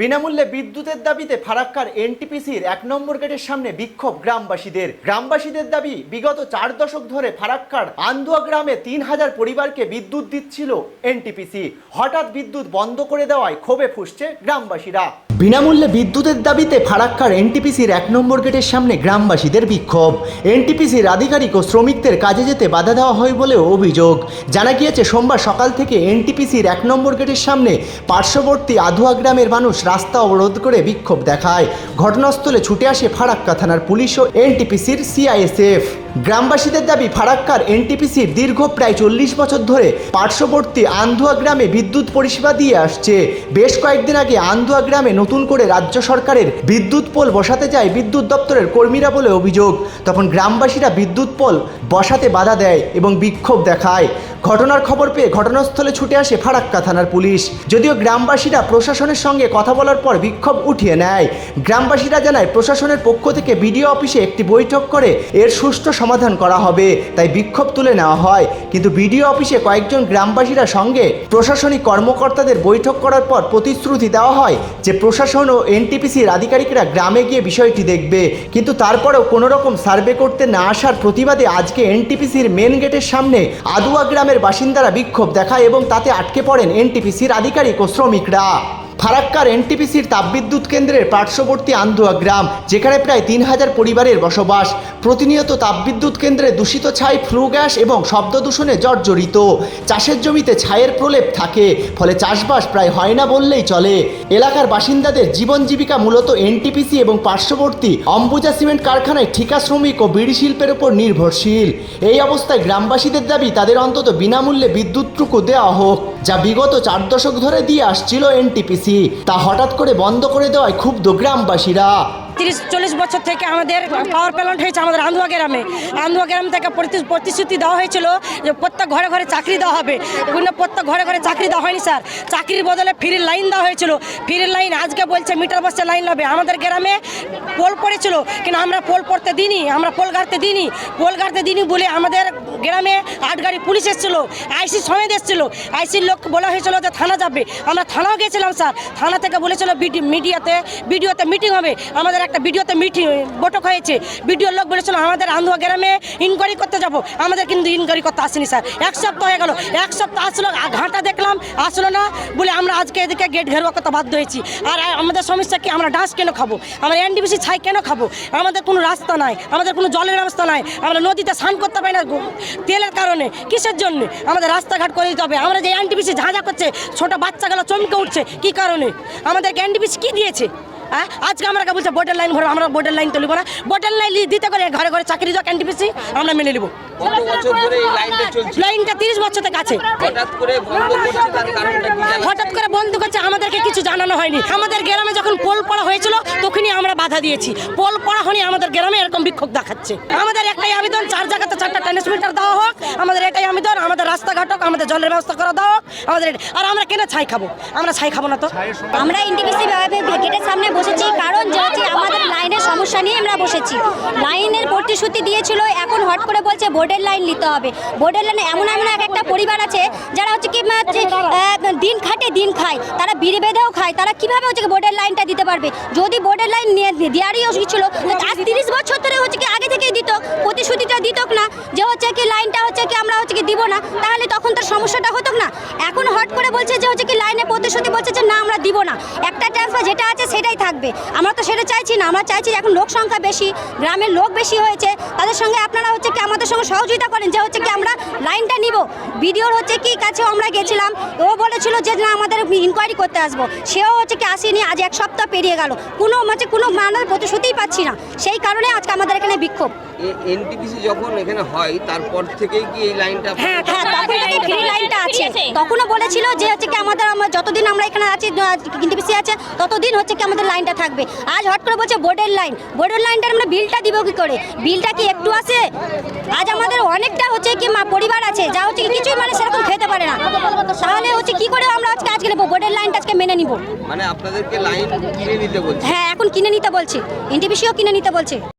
বিনামূল্যে বিদ্যুতের দাবিতে ফারাক্কার এনটিপিসির এক নম্বর গেটের সামনে বিক্ষোভ গ্রামবাসীদের। গ্রামবাসীদের দাবি, বিগত চার দশক ধরে ফারাক্কার আন্দুয়া গ্রামে তিন হাজার পরিবারকে বিদ্যুৎ দিচ্ছিল এনটিপিসি। হঠাৎ বিদ্যুৎ বন্ধ করে দেওয়ায় ক্ষোভে ফুসছে গ্রামবাসীরা। বিনামূল্যে বিদ্যুতের দাবিতে ফারাক্কার এনটিপিসির এক নম্বর গেটের সামনে গ্রামবাসীদের বিক্ষোভ। এনটিপিসির আধিকারিক ও শ্রমিকদের কাজে যেতে বাধা দেওয়া হয় বলেও অভিযোগ। জানা গিয়েছে, সোমবার সকাল থেকে এনটিপিসির এক নম্বর গেটের সামনে পার্শ্ববর্তী আধুয়া গ্রামের মানুষ রাস্তা অবরোধ করে বিক্ষোভ দেখায়। ঘটনাস্থলে ছুটে আসে ফারাক্কা থানার পুলিশ ও এনটিপিসির সিআইএসএফ। গ্রামবাসীদের দাবি, ফারাক্কার এনটিপিসির দীর্ঘ প্রায় চল্লিশ বছর ধরে পার্শ্ববর্তী আন্ধুয়া গ্রামে বিদ্যুৎ পরিষেবা দিয়ে আসছে। বেশ কয়েকদিন আগে আন্ধুয়া গ্রামে নতুন করে রাজ্য সরকারের বিদ্যুৎ পোল বসাতে যায় বিদ্যুৎ দপ্তরের কর্মীরা বলে অভিযোগ। তখন গ্রামবাসীরা বিদ্যুৎ পোল বসাতে বাধা দেয় এবং বিক্ষোভ দেখায়। ঘটনার খবর পেয়ে ঘটনাস্থলে ছুটে আসে ফারাক্কা থানার পুলিশ। যদিও গ্রামবাসীরা প্রশাসনের সঙ্গে কথা বলার পর বিক্ষোভ উঠিয়ে নেয়। গ্রামবাসীরা জানায়, প্রশাসনের পক্ষ থেকে বিডিও অফিসে একটি বৈঠক করে এর সুষ্ঠু সমাধান করা হবে, তাই বিক্ষোভ তুলে নেওয়া হয়। কিন্তু বিডিও অফিসে কয়েকজন গ্রামবাসীরা সঙ্গে প্রশাসনিক কর্মকর্তাদের বৈঠক করার পর প্রতিশ্রুতি দেওয়া হয় যে প্রশাসন ও এনটিপিসির আধিকারিকরা গ্রামে গিয়ে বিষয়টি দেখবে। কিন্তু তারপরেও কোনো রকম সার্ভে করতে না আসার প্রতিবাদে আজকে এনটিপিসির মেন গেটের সামনে আদুয়া গ্রামের বাসিন্দারা বিক্ষোভ দেখায় এবং তাতে আটকে পড়েন এনটিপিসির আধিকারিক ও শ্রমিকরা। ফারাক্কার এনটিপিসির তাপবিদ্যুৎ কেন্দ্রের পার্শ্ববর্তী আন্দুয়া গ্রাম, যেখানে প্রায় তিন হাজার পরিবারের বসবাস। প্রতিনিয়ত তাপবিদ্যুৎ কেন্দ্রে দূষিত ছাই, ফ্লু গ্যাস এবং শব্দ দূষণে জর্জরিত। চাষের জমিতে ছায়ের প্রলেপ থাকে, ফলে চাষবাস প্রায় হয় না বললেই চলে। এলাকার বাসিন্দাদের জীবন জীবিকা মূলত এনটিপিসি এবং পার্শ্ববর্তী অম্বুজা সিমেন্ট কারখানায় ঠিকা শ্রমিক ও বিড়ি শিল্পের উপর নির্ভরশীল। এই অবস্থায় গ্রামবাসীদের দাবি, তাদের অন্তত বিনামূল্যে বিদ্যুৎটুকু দেওয়া হোক। যা বিগত চার দশক ধরে দিয়ে আসছিল এনটিপিসি। তা হঠাৎ করে বন্ধ করে দেওয়ায় ক্ষুব্ধ গ্রামবাসীরা। তিরিশ, চল্লিশ বছর থেকে আমাদের পাওয়ার প্ল্যান্ট হয়েছে আমাদের আন্দুয়া গ্রামে। আন্দুয়া গ্রাম থেকে প্রতি- প্রতিশ্রুতি দেওয়া হয়েছিল যে প্রত্যেক ঘরে ঘরে চাকরি দেওয়া হবে। কিন্তু প্রত্যেক ঘরে ঘরে চাকরি দেওয়া হয়নি, স্যার। চাকরির বদলে ফ্রি লাইন দেওয়া হয়েছিল। ফ্রি লাইন আজকে বলছে মিটার বসে লাইন হবে আমাদের গ্রামে পোল পড়েছিল, কিন্তু আমরা পোল পড়তে দিইনি, আমরা পোল গাড়তে দিইনি। পোল গাড়তে দিইনি বলে আমাদের গ্রামে আট গাড়ি পুলিশ এসেছিল, আইসি সমেত এসেছিল। আইসির লোক বলা হয়েছিল যে থানা যাবে। আমরা থানাও গেছিলাম, স্যার। থানা থেকে বলেছিল মিডিয়াতে ভিডিওতে মিটিং হবে। আমাদের একটা ভিডিওতে মিটিং বৈঠক হয়েছে। ভিডিওর লোক বলেছিল, আমাদের আন্দুয়া গ্রামে ইনকোয়ারি করতে যাব। আমাদের কিন্তু ইনকোয়ারি করতে আসেনি, স্যার। এক সপ্তাহ হয়ে গেল। এক সপ্তাহ আসলো, ঘাটা দেখলাম, আসলো না বলে আমরা আজকে এদিকে গেট ঘেরুয়া করতে বাধ্য হয়েছি। আর আমাদের সমস্যা কি? আমরা ডান্স কেন খাব? আমরা এনডিবিসি ছাই কেন খাব? আমাদের কোনো রাস্তা নাই, আমাদের কোনো জলের ব্যবস্থা নাই, আমরা নদীতে স্নান করতে পারি না তেলের কারণে, কিসের জন্য? আমাদের রাস্তাঘাট করে দিতে হবে। আমরা যে এনডিবিসি ঝাঁঝা করছে, ছোটো বাচ্চাগুলো চমকে উঠছে, কি কারণে? আমাদেরকে এনডিবিসি কি দিয়েছে? হ্যাঁ? আজকে আমরা বলছে, বোটের লাইন ঘরে আমরা বোটের লাইন তুলব না। বোর্ডার লাইন দিতে করে ঘরে ঘরে চাকরি দাও ক্যান্টিপিসি আমরা মেনে নেব। কত বছর ধরে এই লাইনটা চলছে। লাইনটা তিরিশ বছর থেকে আছে। হঠাৎ করে বন্ধ করছে তার কারণটা কি হঠাৎ করে বন্ধ করছে আমাদেরকে কিছু জানানো হয়নি। আমাদের গ্রামে যখন পোল পড়া হয়েছিল তখনই আমরা বাধা দিয়েছি। পোল পড়া হয়নি আমাদের গ্রামে এরকম বিক্ষোভ দেখাচ্ছে। আমাদের একটাই আবেদন চার জায়গাতে চারটা ট্রান্সমিটার দেওয়া হোক আমাদের এটাই আবেদন আমাদের রাস্তাঘাট হোক আমাদের জলের ব্যবস্থা করা দেওয়া হোক আমাদের আর আমরা কেন ছাই খাব? আমরা ছাই খাব না তো? আমরা এনটিপিসি গেটের সামনে বসেছি কারণ যে হচ্ছে আমাদের লাইনের সমস্যা নিয়ে আমরা বসেছি। লাইনের প্রতিশ্রুতি দিয়েছিল এখন হট করে বলছে বোর্ডের লাইন নিতে হবে। বোর্ডের লাইনে এমন এমন এক একটা পরিবার আছে যারা হচ্ছে কি হচ্ছে, দিন খাটে দিন খায়। তারা বিড়ি বেঁধেও খায়। তারা কীভাবে হচ্ছে বোর্ডের লাইনটা দিতে পারবে? যদি বোর্ডের লাইন দেওয়ারই ছিল আজ তিরিশ বছর ধরে হচ্ছে কি আগে থেকেই দিত প্রতিশ্রুতিটা দিত না যে হচ্ছে কি লাইনটা হচ্ছে কি আমরা হচ্ছে কি দিব না তাহলে তখন তার সমস্যাটা হতো না। এখন হট করে বলছে যে হচ্ছে কি প্রতিশ্রুতি বলছে যে না আমরা দিব না। একটা ট্রান্সফার যেটা আছে সেটাই থাকবে। আমরা তো সেটা চাইছি না আমরা চাইছি এখন লোক সংখ্যা বেশি গ্রামের লোক বেশি হয়েছে। তাদের সঙ্গে আপনারা হচ্ছে কি আমাদের সঙ্গে সহযোগিতা করেন যে হচ্ছে কি আমরা লাইনটা নিব। ভিডিওর হচ্ছে কি কাছেও আমরা গেছিলাম ও বলেছিল যে না আমাদের ইনকোয়ারি করতে আসব। সেও হচ্ছে কি আসেনি আজ এক সপ্তাহ পেরিয়ে গেল। কোনো হচ্ছে কোনো মানের প্রতিশ্রুতিই পাচ্ছি না। সেই কারণে আজকে আমাদের এখানে বিক্ষোভ। এনটিপিসি যখন এখানে হয় তারপর থেকেই কি এই লাইনটা হ্যাঁ হ্যাঁ তখন থেকে ফ্রি লাইনটা আছে। তখনও বলেছিল যে হচ্ছে কি আমাদের আমরা যতদিন আমরা এখানে আছি এনটিপিসি আছে ততদিন হচ্ছে কি আমাদের লাইনটা থাকবে। আজ হট করে বলছে বোর্ডের লাইন বোর্ডের লাইনটা আমরা বিলটা দিব কি করে? বিলটা কি একটু আছে? আজ আমাদের অনেকটা হচ্ছে কি মা পরিবার আছে যা হচ্ছে কি কিছুই মানে সেরকম খেতে পারে না। তাহলে হচ্ছে কি করে আমরা আজকে আজকে নেব? বোর্ডের লাইনটা আজকে মেনে নিব। মানে আপনাদেরকে লাইন কিনে নিতে বলছে। হ্যাঁ এখন কিনে নিতে বলছে। এনটিপিসিও কিনে নিতে বলছে।